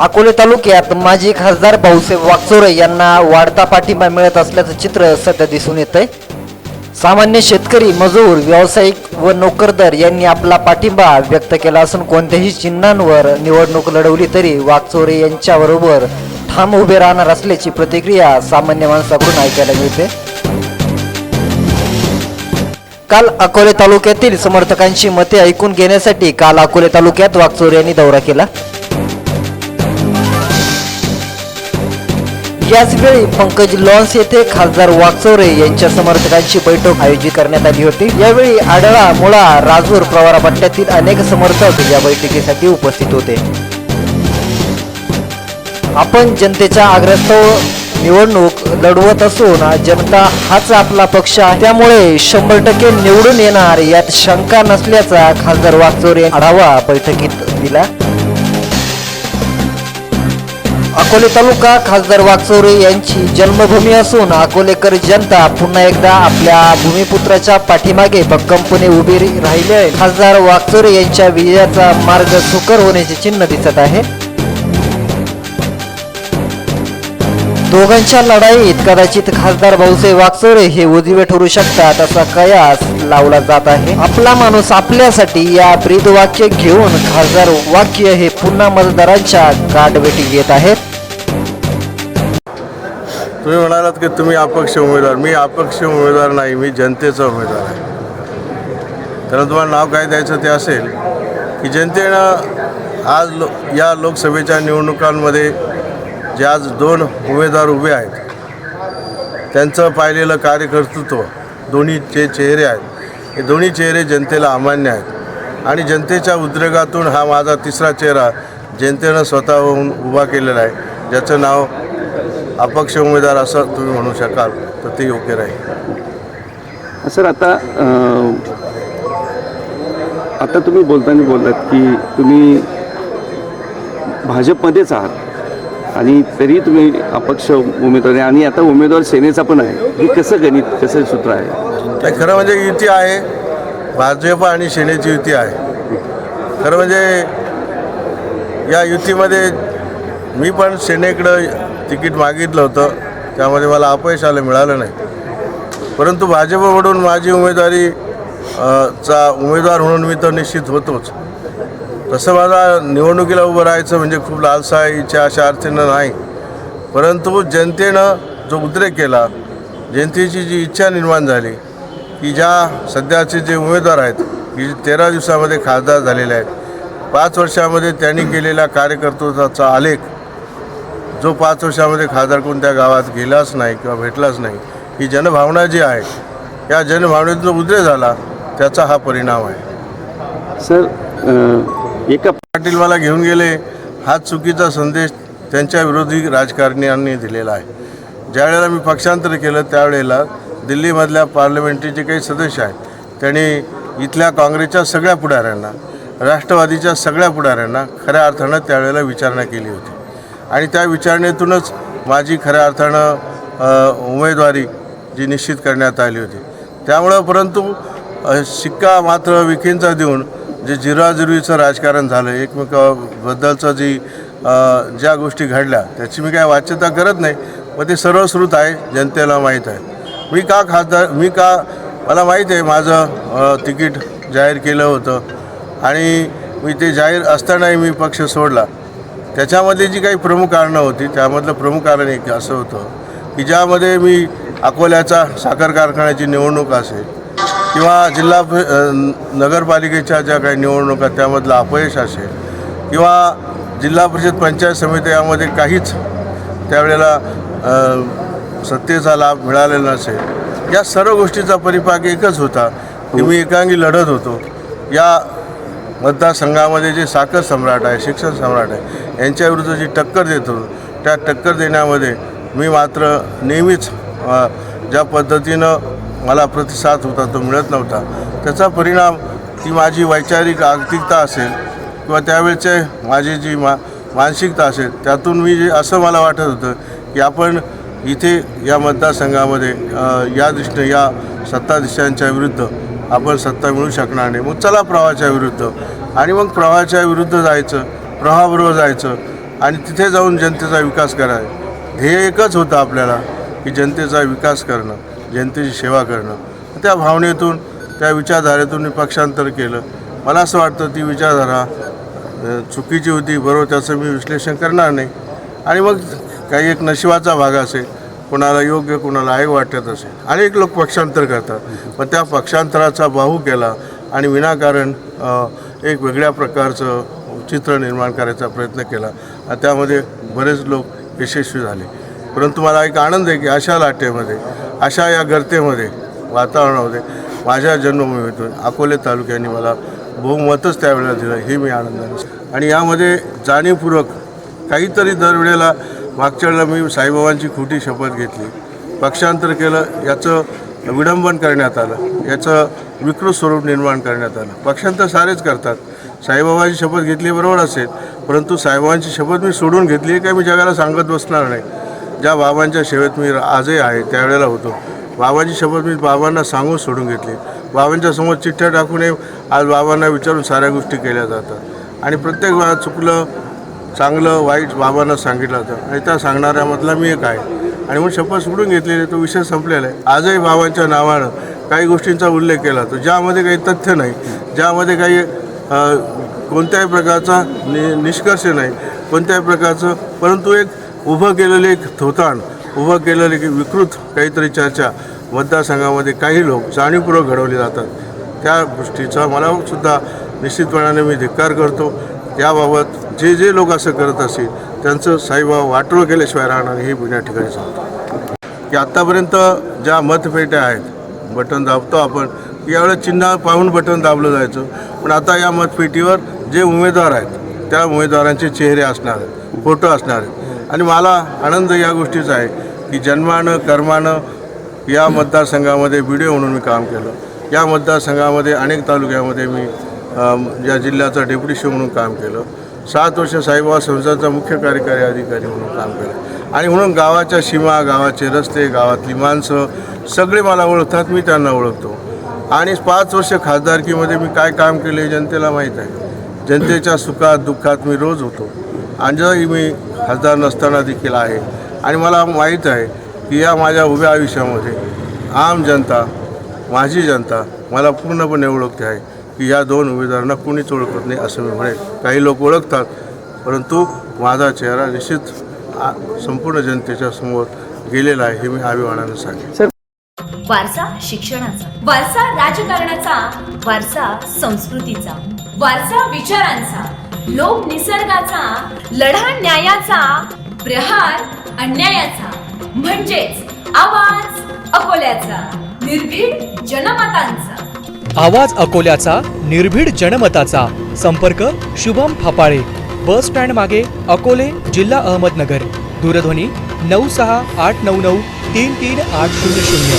अकोले तालुक्यात माजी खासदार भाऊसाहेब वाकचोरे यांना वाढता पाठिंबा मिळत असल्याचं चित्र सध्या दिसून येत आहे सामान्य शेतकरी मजूर व्यावसायिक व नोकरदार यांनी आपला पाठिंबा व्यक्त केला असून कोणत्याही चिन्हांवर निवडणूक लढवली तरी वाकचोरे यांच्याबरोबर ठाम उभे राहणार असल्याची प्रतिक्रिया सामान्य माणसाकडून ऐकायला मिळते. काल अकोले तालुक्यातील समर्थकांची मते ऐकून घेण्यासाठी काल अकोले तालुक्यात वाकचोरे यांनी दौरा केला. याचवेळी पंकज लॉन्स येथे खासदार वागचौरे यांच्या समर्थकांची बैठक आयोजित करण्यात आली होती. यावेळी आडळा मुळा राजूर प्रवारा पट्ट्यातील अनेक समर्थक या बैठकीसाठी उपस्थित होते. आपण जनतेच्या आग्रस्तव निवडणूक लढवत असून जनता हाच आपला पक्ष आहे. त्यामुळे शंभर टक्के निवडून येणार यात शंका नसल्याचा खासदार वागचौरे आढावा बैठकीत दिला. अकोले तालुका खासदार वागचौरे यांची जन्मभूमी असून अकोलेकर जनता पुन्हा एकदा आपल्या भूमिपुत्राच्या पाठीमागे भक्कमपणे उभी राहिले आहे. खासदार वागचौरे यांच्या विजयाचा मार्ग सुकर होण्याचे चिन्ह दिसत आहे दोघांच्या लढाईत कदाचित खासदार भाऊसाहेब वाकचोरे हे उजवे ठरू शकतात असा कयास लावला जात आहे. आपला माणूस आपल्यासाठी या ब्रीद वाक्य घेऊन खासदार वाक्य हे पुन्हा मतदारांच्या गाठभेटी घेत आहेत. तुम्ही म्हणालात की तुम्ही अपक्ष उमेदवार. मी अपक्ष उमेदवार नाही मी जनतेचा उमेदवार आहे. त्याला तुम्हाला नाव काय द्यायचं ते असेल की जनतेनं आज लो या लोकसभेच्या निवडणुकांमध्ये जे आज दोन उमेदवार उभे आहेत त्यांचं पाहिलेलं कार्यकर्तृत्व दोन्ही जे चेहरे आहेत हे दोन्ही चेहरे जनतेला अमान्य आहेत. आणि जनतेच्या उद्रेकातून हा माझा तिसरा चेहरा जनतेनं स्वतःहून उभा केलेला आहे. ज्याचं नाव अपक्ष उमेदवार असं तुम्ही म्हणू शकाल तर ते योग्य राहील. सर आता आता तुम्ही बोलताना बोललात की तुम्ही भाजपमध्येच आहात. आणि तरी तुम्ही अपक्ष उमेदवार आहे. आणि आता उमेदवार सेनेचा पण आहे. हे कसं गणित कसं सूत्र आहे? खरं म्हणजे युती आहे. भाजप आणि सेनेची युती आहे. खरं म्हणजे या युतीमध्ये मी पण सेनेकडं तिकीट मागितलं होतं. त्यामध्ये मला अपयश आलं मिळालं नाही. परंतु भाजपकडून माझी उमेदवारी चा उमेदवार म्हणून मी तर निश्चित होतोच. तसं मला निवडणुकीला उभं राहायचं म्हणजे खूप लालसा इच्छा अशा अर्थीनं नाही. परंतु जनतेनं जो उद्रेक केला जनतेची जी इच्छा निर्माण झाली की ज्या सध्याचे जे उमेदवार आहेत की तेरा दिवसामध्ये खासदार झालेले आहेत पाच वर्षामध्ये त्यांनी केलेल्या कार्यकर्तृत्वाचा आलेख जो पाच वर्षामध्ये खासदार कोणत्या गावात गेलाच नाही किंवा भेटलाच नाही ही जनभावना जी आहे या जनभावनेत जो उद्रेक झाला त्याचा हा परिणाम आहे. सर एका पाटील मला घेऊन गेले हा चुकीचा संदेश त्यांच्या विरोधी राजकारण्यांनी दिलेला आहे. ज्यावेळेला मी पक्षांतर केलं त्यावेळेला दिल्लीमधल्या पार्लमेंटचे जे काही सदस्य आहेत त्यांनी इथल्या काँग्रेसच्या सगळ्या पुढाऱ्यांना राष्ट्रवादीच्या सगळ्या पुढाऱ्यांना खऱ्या अर्थानं त्यावेळेला विचारणा केली होती. आणि त्या विचारणेतूनच माझी खऱ्या अर्थानं उमेदवारी जी निश्चित करण्यात आली होती. त्यामुळं परंतु शिक्का मात्र विखेंचा देऊन जे जिरवाजिरवीचं राजकारण झालं एकमेकाबद्दलचं जी ज्या गोष्टी घडल्या त्याची मी काय वाच्यता करत नाही मग ते सर्वश्रुत आहे जनतेला माहीत आहे. मी का खासदार मी का मला माहीत आहे माझं तिकीट जाहीर केलं होतं आणि मी ते जाहीर असतानाही मी पक्ष सोडला. त्याच्यामध्ये जी काही प्रमुख कारणं होती त्यामधलं प्रमुख कारण एक असं होतं की ज्यामध्ये मी अकोल्याचा साखर कारखान्याची निवडणूक असेल किंवा जिल्हा नगरपालिकेच्या ज्या काही निवडणुका त्यामधलं अपयश असेल किंवा जिल्हा परिषद पंचायत समिती यामध्ये काहीच त्यावेळेला सत्तेचा लाभ मिळालेला नसेल. या सर्व गोष्टीचा परिपाक एकच होता की मी एकांगी लढत होतो. या मतदारसंघामध्ये जे साखर सम्राट आहे शिक्षण सम्राट आहे यांच्याविरुद्ध जी टक्कर देतो त्या टक्कर देण्यामध्ये मी मात्र नेहमीच ज्या पद्धतीनं मला प्रतिसाद होता तो मिळत नव्हता. त्याचा परिणाम ती माझी वैचारिक आर्थिकता असेल किंवा त्यावेळचे माझी जी मा मानसिकता असेल त्यातून मी जे असं मला वाटत होतं की आपण इथे या मतदारसंघामध्ये या दृष्टीने या सत्ताधीशांच्या विरुद्ध आपण सत्ता मिळू शकणार नाही. मग चला प्रवाहाच्या विरुद्ध. आणि मग प्रवाहाच्या विरुद्ध जायचं प्रवाहाबरोबर जायचं आणि तिथे जाऊन जनतेचा विकास करायचा ध्येय एकच होतं आपल्याला की जनतेचा विकास करणं. जनतेची सेवा करणं. त्या भावनेतून त्या विचारधारेतून मी पक्षांतर केलं. मला असं वाटतं ती विचारधारा चुकीची होती बरोबर त्याचं मी विश्लेषण करणार नाही. आणि मग काही एक नशिबाचा भाग असेल कोणाला योग्य कोणाला आयोग वाटत असेल. अनेक लोक पक्षांतर करतात. पण त्या पक्षांतराचा बाहू केला आणि विनाकारण एक वेगळ्या प्रकारचं चित्र निर्माण करायचा प्रयत्न केला. त्यामध्ये बरेच लोक यशस्वी झाले. परंतु मला एक आनंद आहे की अशा लाटेमध्ये अशा या गर्तेमध्ये वातावरणामध्ये माझ्या जन्मभूमीतून अकोले तालुक्याने मला बहुमतच त्यावेळेला दिलं हे मी आनंदाने आणि यामध्ये जाणीवपूर्वक काहीतरी दरवेळेला मागच्या वेळेला मी साईबाबांची खोटी शपथ घेतली. पक्षांतर केलं याचं विडंबन करण्यात आलं याचं विकृत स्वरूप निर्माण करण्यात आलं. पक्षांतर सारेच करतात. साईबाबांची शपथ घेतली बरोबर असेल परंतु साईबाबांची शपथ मी सोडून घेतली आहे काय मी जगाला सांगत बसणार नाही. ज्या बाबांच्या सेवेत मी आजही आहे त्यावेळेला होतो. बाबांची शपथ मी बाबांना सांगून सोडून घेतली. बाबांच्या समोर चिठ्ठ्या टाकूनही आज बाबांना विचारून साऱ्या गोष्टी केल्या जातात. आणि प्रत्येक वेळा चुकलं चांगलं वाईट बाबांना सांगितलं जातं. आणि त्या सांगणाऱ्यामधला मी एक आहे. आणि म्हणून शपथ सोडून घेतलेली तो विषय संपलेला आहे. आजही बाबांच्या नावानं काही गोष्टींचा उल्लेख केला जातो. ज्यामध्ये काही तथ्य नाही ज्यामध्ये काही कोणत्याही प्रकारचा नि निष्कर्ष नाही कोणत्याही प्रकारचं परंतु एक उभं केलेलं एक थोताण उभं केलेलं एक विकृत काहीतरी चर्चा मतदारसंघामध्ये काही लोक जाणीवपूर्वक घडवले जातात. त्या गोष्टीचा मला सुद्धा निश्चितपणाने मी धिक्कार करतो. याबाबत जे जे लोक असं करत असतील त्यांचं साईबाबा वाटोळ केल्याशिवाय राहणार हे मी या ठिकाणी सांगतो. की आत्तापर्यंत ज्या मतपेट्या आहेत बटन दाबतो आपण यावेळेस चिन्ह पाहून बटन दाबलं जायचं. पण आता या मतपेटीवर जे उमेदवार आहेत त्या उमेदवारांचे चेहरे असणार आहेत फोटो असणार आहेत. आणि मला आनंद या गोष्टीचा आहे की जन्मानं कर्मानं या मतदारसंघामध्ये बी डी ओ म्हणून मी काम केलं. या मतदारसंघामध्ये अनेक तालुक्यामध्ये मी या जिल्ह्याचा डेप्युटी म्हणून काम केलं. सात वर्ष साईबाबा संस्थांचा मुख्य कार्यकारी अधिकारी म्हणून काम केलं. आणि म्हणून गावाच्या सीमा गावाचे रस्ते गावातली माणसं सगळे मला ओळखतात मी त्यांना ओळखतो. आणि पाच वर्ष खासदारकीमध्ये मी काय काम केले जनतेला माहीत आहे. जनतेच्या सुखात दुःखात मी रोज होतो. आजही मी खासदार नसताना देखील आहे. आणि मला माहीत आहे की या माझ्या उभ्या आयुष्यामध्ये आम जनता माझी जनता मला पूर्णपणे ओळखते आहे की या दोन उमेदवारांना कुणीच ओळखत नाही असं मी म्हणेन. काही लोक ओळखतात परंतु माझा चेहरा निश्चित संपूर्ण जनतेच्या समोर गेलेला आहे हे मी अभिमानानं सांगेन. वारसा शिक्षणाचा वारसा राजकारणाचा वारसा संस्कृतीचा वारसा विचारांचा लोक निसर्गाचा लढा न्यायाचा प्रहार अन्यायाचा. म्हणजेच आवाज अकोल्याचा निर्भीड जनमतांचा. आवाज अकोल्याचा निर्भीड जनमताचा. संपर्क शुभम फापाळे. बस स्टँड मागे अकोले जिल्हा अहमदनगर. दूरध्वनी नऊ सहा आठ नऊ नऊ तीन तीन आठ शून्य शून्य.